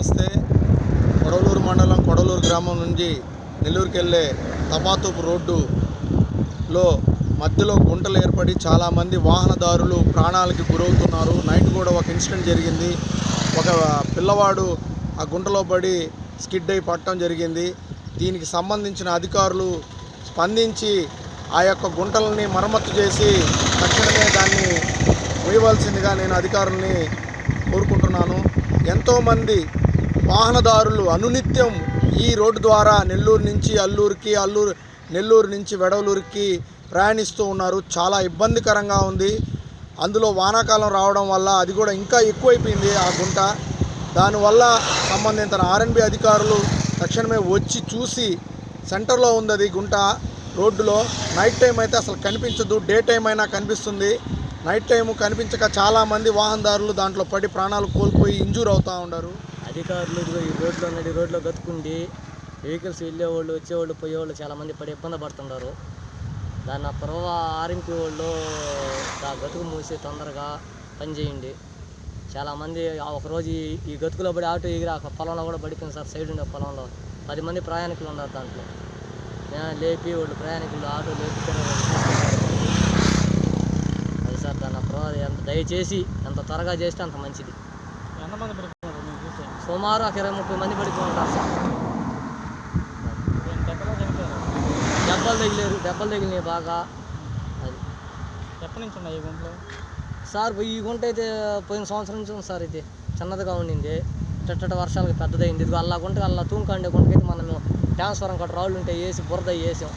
నమస్తే. కొడవలూరు మండలం కొడవలూరు గ్రామం నుంచి నెల్లూరుకి వెళ్ళే తపాతూపు రోడ్డులో మధ్యలో గుంటలు ఏర్పడి చాలామంది వాహనదారులు ప్రాణాలకి గురవుతున్నారు. నైట్ కూడా ఒక ఇన్సిడెంట్ జరిగింది. ఒక పిల్లవాడు ఆ గుంటలో పడి స్కిడ్ అయి పట్టడం జరిగింది. దీనికి సంబంధించిన అధికారులు స్పందించి ఆ యొక్క గుంటలని మరమ్మతు చేసి తక్షణమే దాన్ని వేయవలసిందిగా నేను అధికారుల్ని కోరుకుంటున్నాను. ఎంతోమంది వాహనదారులు అనునిత్యం ఈ రోడ్డు ద్వారా నెల్లూరు నుంచి అల్లూరుకి అల్లూరు నెల్లూరు నుంచి వెడవలూరుకి ప్రయాణిస్తూ ఉన్నారు. చాలా ఇబ్బందికరంగా ఉంది. అందులో వానాకాలం రావడం వల్ల అది కూడా ఇంకా ఎక్కువైపోయింది ఆ గుంట. దానివల్ల సంబంధిత ఆర్ఎన్బి అధికారులు తక్షణమే వచ్చి చూసి సెంటర్లో ఉంది అది గుంట రోడ్డులో. నైట్ టైం అయితే అసలు కనిపించదు. డే టైం అయినా కనిపిస్తుంది. నైట్ టైం కనిపించక చాలామంది వాహనదారులు దాంట్లో పడి ప్రాణాలు కోల్పోయి ఇంజూర్ అవుతూ ఉన్నారు. అధికారులు ఇదిగో ఈ రోడ్లో ఉన్నది రోడ్లో గతుకుండి వెహికల్స్ వెళ్ళేవాళ్ళు వచ్చేవాళ్ళు పోయేవాళ్ళు చాలామంది పడి ఇబ్బంది పడుతున్నారు దాన్ని ఆ పర్వ ఆర్ఎంపీ వాళ్ళు ఆ గతుకు మూసి తొందరగా పనిచేయండి చాలామంది ఒకరోజు ఈ- గతుకులో పడి ఆటో ఎగిరి ఆ పొలంలో కూడా పడిపోయింది సార్ సైడ్ ఉండే పొలంలో. పది మంది ప్రయాణికులు ఉన్నారు దాంట్లో. నేను లేపి వాళ్ళు ప్రయాణికులు ఆటో లేపుకొని అది సార్ దాని ఎంత దయచేసి ఎంత త్వరగా చేస్తే అంత మంచిది. ఎంతమంది సుమారు ఒక ఇరవై ముప్పై మంది పడిపోయి ఉంటారు సార్. దెబ్బలు తగిలేరు దెబ్బలు తగిలినాయి బాగా. అది. ఎప్పటి నుంచి ఉన్నాయి ఈ గుంట్లో సార్ ఈ గుంట అయితే పోయిన సంవత్సరం నుంచి ఉంది సార్ ఇది. చిన్నదిగా ఉండింది. టట్టట వర్షాలకి పెద్దదైంది. ఇది అలా గుంట అలా తూంకండే గుంటకైతే మనం ట్రాన్స్ఫారం కట్ట రాళ్ళు ఉంటే వేసి బురద వేసాం.